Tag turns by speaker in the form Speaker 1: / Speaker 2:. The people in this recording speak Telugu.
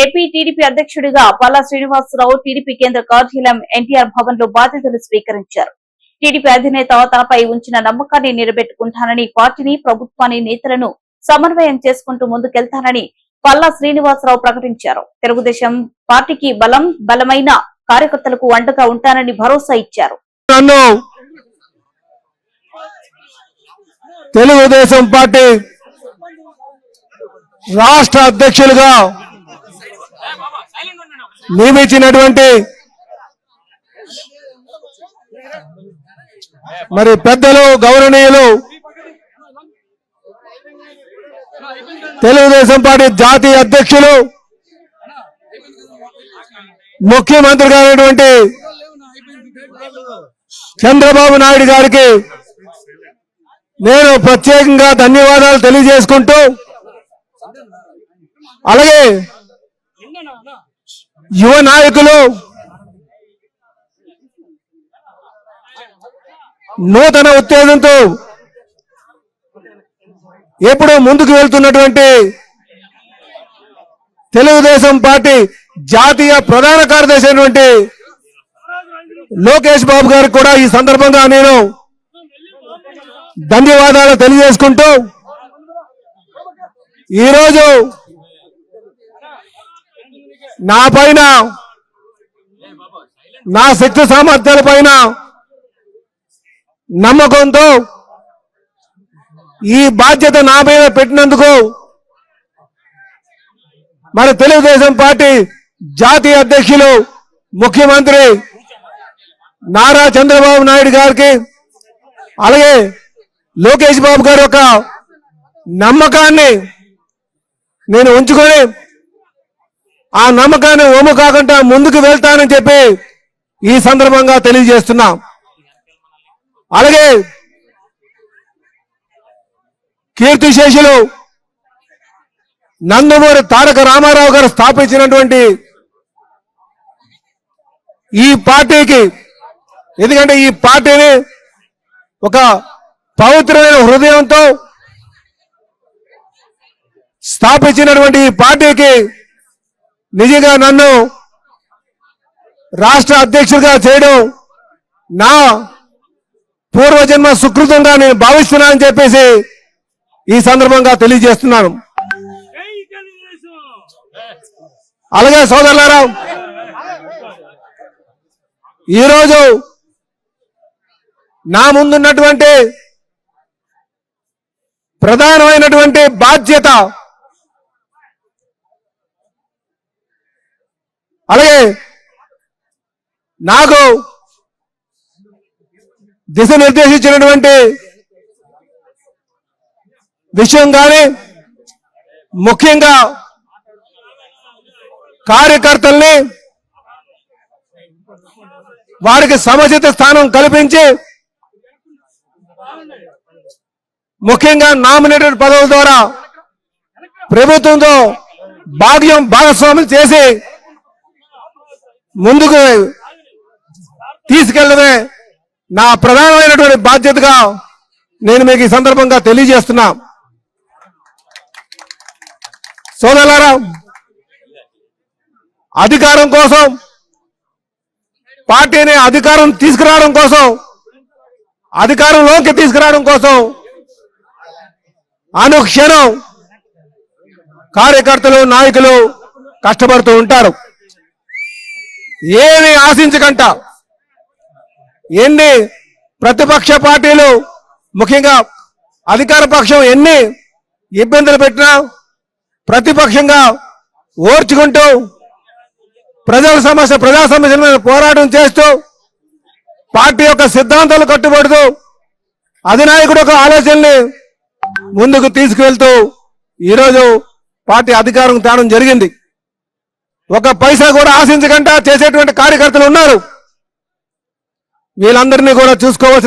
Speaker 1: ఏపీ టీడీపీ అధ్యక్షుడిగా పల్లా శ్రీనివాసరావు టీడీపీ కేంద్ర కార్యాలయం ఎన్టీఆర్ భవన్లో బాధ్యతలు స్వీకరించారు. టీడీపీ అధినేత తనపై ఉంచిన నమ్మకాన్ని నిలబెట్టుకుంటానని పార్టీని ప్రభుత్వాన్ని నేతలను సమన్వయం చేసుకుంటూ ముందుకెళ్తానని పల్లా శ్రీనివాసరావు ప్రకటించారు. తెలుగుదేశం పార్టీకి బలం బలమైన కార్యకర్తలకు అండగా ఉంటానని భరోసా ఇచ్చారు.
Speaker 2: తెలుగుదేశం పార్టీ రాష్ట్ర అధ్యక్షులుగా నియమించినటువంటి మరి పెద్దలు గౌరవనీయులు తెలుగుదేశం పార్టీ జాతీయ అధ్యక్షులు ముఖ్యమంత్రి గారైనటువంటి చంద్రబాబు నాయుడు గారికి నేను ప్రత్యేకంగా ధన్యవాదాలు తెలియజేసుకుంటూ అలాగే యువ నాయకులు నూతన ఉత్తేజంతో ఎప్పుడు ముందుకు వెళ్తున్నటువంటి తెలుగుదేశం పార్టీ జాతీయ ప్రధాన కార్యదర్శి అయినటువంటి లోకేష్ బాబు గారికి కూడా ఈ సందర్భంగా నేను ధన్యవాదాలు తెలియజేసుకుంటూ ఈరోజు నా పైన నా శక్తి సామర్థ్యాల పైన నమ్మకంతో ఈ బాధ్యత నా మీద పెట్టినందుకు మన తెలుగుదేశం పార్టీ జాతీయ అధ్యక్షులు ముఖ్యమంత్రి నారా చంద్రబాబు నాయుడు గారికి అలాగే లోకేష్ బాబు గారి యొక్క నమ్మకాన్ని నేను ఉంచుకొని ఆ నమ్మకాన్ని ఓము కాకుండా ముందుకు వెళ్తానని చెప్పి ఈ సందర్భంగా తెలియజేస్తున్నా. అలాగే కీర్తిశేషులు నందమూరి తారక రామారావు గారు స్థాపించినటువంటి ఈ పార్టీకి ఎందుకంటే ఈ పార్టీని ఒక పవిత్రమైన హృదయంతో స్థాపించినటువంటి ఈ పార్టీకి నిజంగా నన్ను రాష్ట్ర అధ్యక్షుడిగా చేయడం నా పూర్వజన్మ సుకృతంగా నేను భావిస్తున్నానని చెప్పేసి ఈ సందర్భంగా తెలియజేస్తున్నాను. అలాగే సోదరులారా ఈరోజు నా ముందున్నటువంటి ప్రధానమైనటువంటి బాధ్యత అలాగే నాకు దిశ నిర్దేశించినటువంటి విషయం కానీ ముఖ్యంగా కార్యకర్తల్ని వారికి సముచిత స్థానం కల్పించి ముఖ్యంగా నామినేటెడ్ పదవుల ద్వారా ప్రభుత్వంతో భాగ్యం భాగస్వాములు చేసి ముందుకు తీసుకెళ్ళడమే నా ప్రధానమైనటువంటి బాధ్యతగా నేను మీకు ఈ సందర్భంగా తెలియజేస్తున్నా. సోదరులారా అధికారం కోసం పార్టీని అధికారం తీసుకురావడం కోసం అధికారంలోకి తీసుకురావడం కోసం అనుక్షణం కార్యకర్తలు నాయకులు కష్టపడుతూ ఉంటారు. ఏమి ఆశించకంట. ఎన్ని ప్రతిపక్ష పార్టీలు ముఖ్యంగా అధికార పక్షం ఎన్ని ఇబ్బందులు పెట్టినా ప్రతిపక్షంగా ఓర్చుకుంటూ ప్రజల సమస్య ప్రజా సమస్యల మీద పోరాటం చేస్తూ పార్టీ యొక్క సిద్ధాంతాలు కట్టుబడుతూ అధినాయకుడు యొక్క ఆలోచనని ముందుకు తీసుకువెళ్తూ ఈరోజు పార్టీ అధికారం తేవడం జరిగింది. ఒక పైసా కూడా ఆశించకుండా చేసేటువంటి కార్యకర్తలు ఉన్నారు. వీళ్ళందరినీ కూడా చూసుకోవాల్సిన